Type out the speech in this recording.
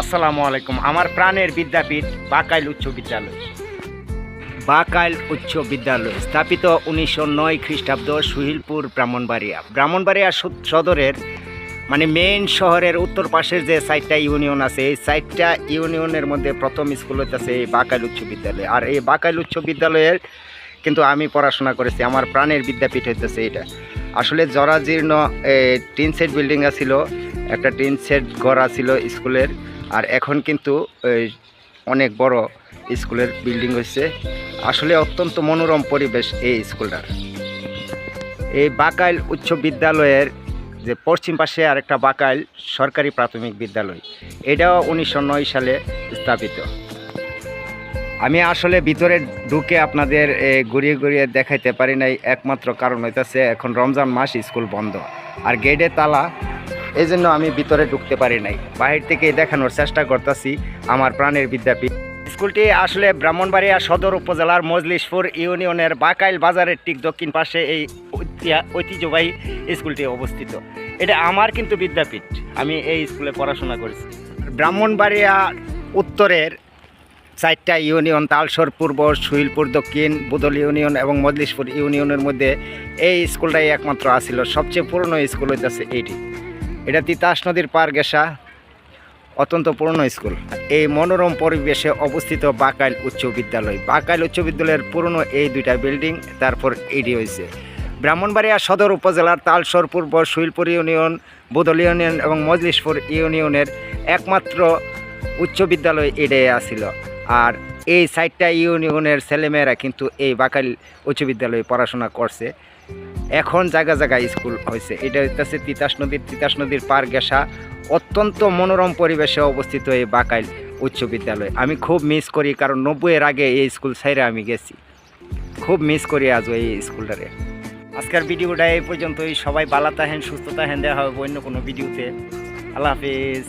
আসসালামু আলাইকুম। আমার প্রাণের বিদ্যাপীঠ বাকাইল উচ্চ বিদ্যালয়। বাকাইল উচ্চ বিদ্যালয়, স্থাপিত উনিশশো নয় খ্রিস্টাব্দ সুহিলপুর, ব্রাহ্মণবাড়িয়া। ব্রাহ্মণবাড়িয়া সদ- সদরের মানে মেইন শহরের উত্তর পাশের যে সাইটটা ইউনিয়ন আছে, এই সাইটটা ইউনিয়নের মধ্যে প্রথম স্কুল হইতেছে এই বাকাইল উচ্চ বিদ্যালয়। আর এই বাকাইল উচ্চ বিদ্যালয়ের কিন্তু আমি পড়াশোনা করেছি, আমার প্রাণের বিদ্যাপীঠ হইতেছে এটা আসলে জরাজীর্ণ টিন সেট বিল্ডিং ছিল, একটা টিন সেট গড়া ছিল স্কুলের আর এখন কিন্তু অনেক বড় স্কুলের বিল্ডিং হয়েছে আসলে অত্যন্ত মনোরম পরিবেশ এই স্কুলটার। এই বাকাইল উচ্চ বিদ্যালয়ের যে পশ্চিম পাশে আরেকটা বাকাইল সরকারি প্রাথমিক বিদ্যালয়, এটাও উনিশশো নয় সালে স্থাপিত। আমি আসলে ভিতরে ঢুকে আপনাদের ঘুরিয়ে ঘুরিয়ে দেখাইতে পারি নাই। একমাত্র কারণ হইতেছে এখন রমজান মাস স্কুল বন্ধ। আর গেটে তালা এই জন্য আমি ভিতরে ঢুকতে পারি নাই। বাহির থেকে দেখানোর চেষ্টা করতেছি আমার প্রাণের বিদ্যাপীঠ। স্কুলটি আসলে ব্রাহ্মণবাড়িয়া সদর উপজেলার মজলিশপুর ইউনিয়নের বাকাইল বাজারের ঠিক দক্ষিণ পাশে এই ঐতিহা- ঐতিহ্যবাহী স্কুলটি অবস্থিত। এটা আমার কিন্তু বিদ্যাপীঠ। আমি এই স্কুলে পড়াশোনা করেছি। ব্রাহ্মণবাড়িয়া উত্তরের চারটা ইউনিয়ন তালসর পূর্ব সুইলপুর দক্ষিণ, বুদল ইউনিয়ন এবং মজলিশপুর ইউনিয়নের মধ্যে এই স্কুলটাই একমাত্র আসিল সবচেয়ে পুরনো স্কুল হইতেছে এইটি। এটা তিতাস নদীর পার গেসা, অত্যন্ত পুরনো স্কুল। এই মনোরম পরিবেশে অবস্থিত বাকাইল উচ্চ বিদ্যালয়। বাকাইল উচ্চ বিদ্যালয়ের পুরনো এই দুইটা বিল্ডিং, তারপর এইটি হয়েছে ব্রাহ্মণবাড়িয়া সদর উপজেলার তালসর পূর্ব সুইলপুর ইউনিয়ন, বুদল ইউনিয়ন এবং মজলিশপুর ইউনিয়নের একমাত্র উচ্চ বিদ্যালয় এটাই আসিল আর এই সাইডটা ইউনিয়নের ছেলেমেয়েরা কিন্তু এই বাকাইল উচ্চ বিদ্যালয়ে পড়াশোনা করছে। এখন জায়গা জায়গায় স্কুল হয়েছে। এটা হচ্ছে তিতাস নদীর তিতাস নদীর পার গেসা অত্যন্ত মনোরম পরিবেশে অবস্থিত এই বাকাইল উচ্চ বিদ্যালয়। আমি খুব মিস করি কারণ নব্বইয়ের আগে এই স্কুল সাইরে আমি গেছি। খুব মিস করি আজ এই স্কুলটারে। আজকের ভিডিওটা এই পর্যন্তই। সবাই ভালো থাকেন, সুস্থ থাকেন। দেখা হবে অন্য কোনো ভিডিওতে। আল্লাহ হাফিজ।